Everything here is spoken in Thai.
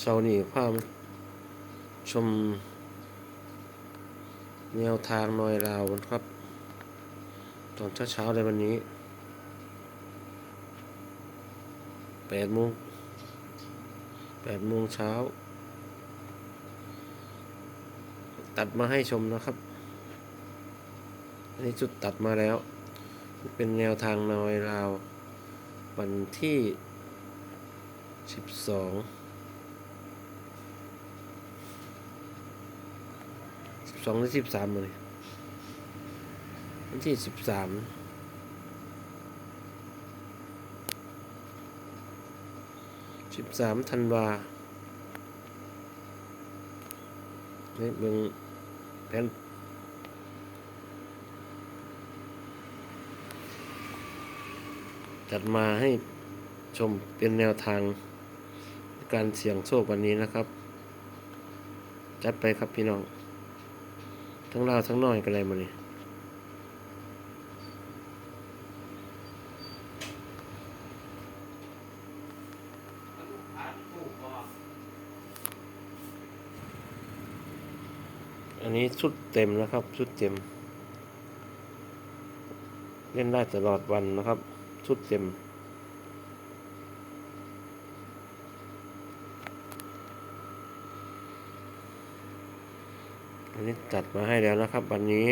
เช้านี้พามชม แนวทางนอยลาวครับ ตอนเช้าๆในวันนี้แปดโมงแปดโมงเช้า ตัดมาให้ชมนะครับ อันนี้จุดตัดมาแล้ว เป็นแนวทางนอยลาว วันที่สิบสอง สิบสองหรือสิบสามเลยวันที่สิบสามสิบสามธันวาเนี่ยเบิ่งแผนจัดมาให้ชมเป็นแนวทางการเสี่ยงโชควันนี้นะครับ จัดไปครับพี่น้อง ทั้งเราวทั้งน้อยกันเลยมานี่อันนี้ชุดเต็มนะครับชุดเต็ม เล่นได้ตลอดวันนะครับชุดเต็ม อันนี้จัดมาให้แล้วนะครับ วันนี้